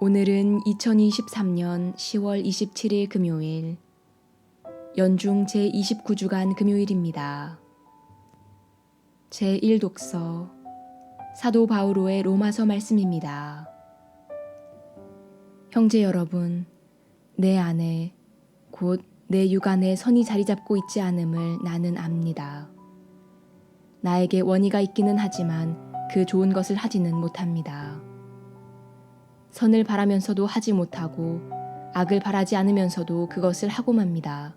오늘은 2023년 10월 27일 금요일, 연중 제29주간 금요일입니다. 제1독서, 사도 바오로의 로마서 말씀입니다. 형제 여러분, 내 안에, 곧 내 육안에 선이 자리 잡고 있지 않음을 나는 압니다. 나에게 원의가 있기는 하지만 그 좋은 것을 하지는 못합니다. 선을 바라면서도 하지 못하고 악을 바라지 않으면서도 그것을 하고 맙니다.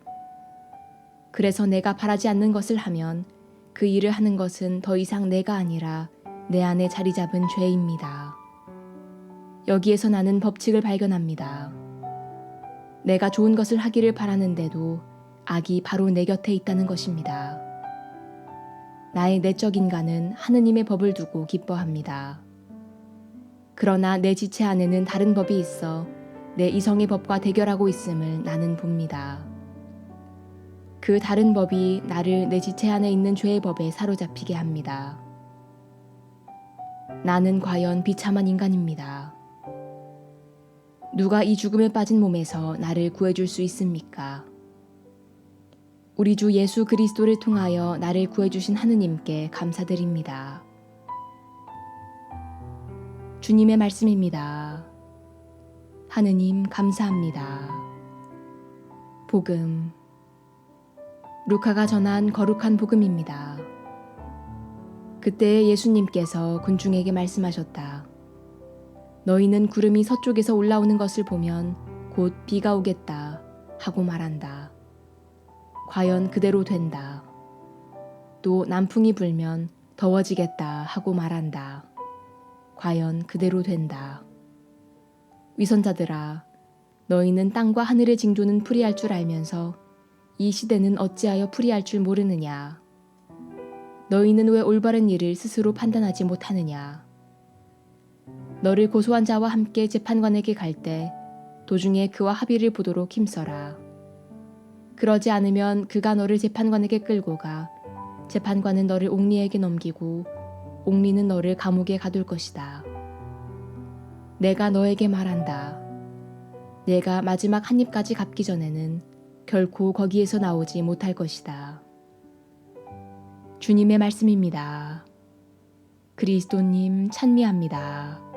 그래서 내가 바라지 않는 것을 하면 그 일을 하는 것은 더 이상 내가 아니라 내 안에 자리 잡은 죄입니다. 여기에서 나는 법칙을 발견합니다. 내가 좋은 것을 하기를 바라는데도 악이 바로 내 곁에 있다는 것입니다. 나의 내적 인간은 하느님의 법을 두고 기뻐합니다. 그러나 내 지체 안에는 다른 법이 있어 내 이성의 법과 대결하고 있음을 나는 봅니다. 그 다른 법이 나를 내 지체 안에 있는 죄의 법에 사로잡히게 합니다. 나는 과연 비참한 인간입니다. 누가 이 죽음에 빠진 몸에서 나를 구해줄 수 있습니까? 우리 주 예수 그리스도를 통하여 나를 구해주신 하느님께 감사드립니다. 주님의 말씀입니다. 하느님 감사합니다. 복음 루카가 전한 거룩한 복음입니다. 그때 예수님께서 군중에게 말씀하셨다. 너희는 구름이 서쪽에서 올라오는 것을 보면 곧 비가 오겠다 하고 말한다. 과연 그대로 된다. 또 남풍이 불면 더워지겠다 하고 말한다. 과연 그대로 된다. 위선자들아, 너희는 땅과 하늘의 징조는 풀이할 줄 알면서 이 시대는 어찌하여 풀이할 줄 모르느냐. 너희는 왜 올바른 일을 스스로 판단하지 못하느냐. 너를 고소한 자와 함께 재판관에게 갈 때 도중에 그와 합의를 보도록 힘써라. 그러지 않으면 그가 너를 재판관에게 끌고 가 재판관은 너를 옥리에게 넘기고 옥리는 너를 감옥에 가둘 것이다. 내가 너에게 말한다. 내가 마지막 한 입까지 갚기 전에는 결코 거기에서 나오지 못할 것이다. 주님의 말씀입니다. 그리스도님 찬미합니다.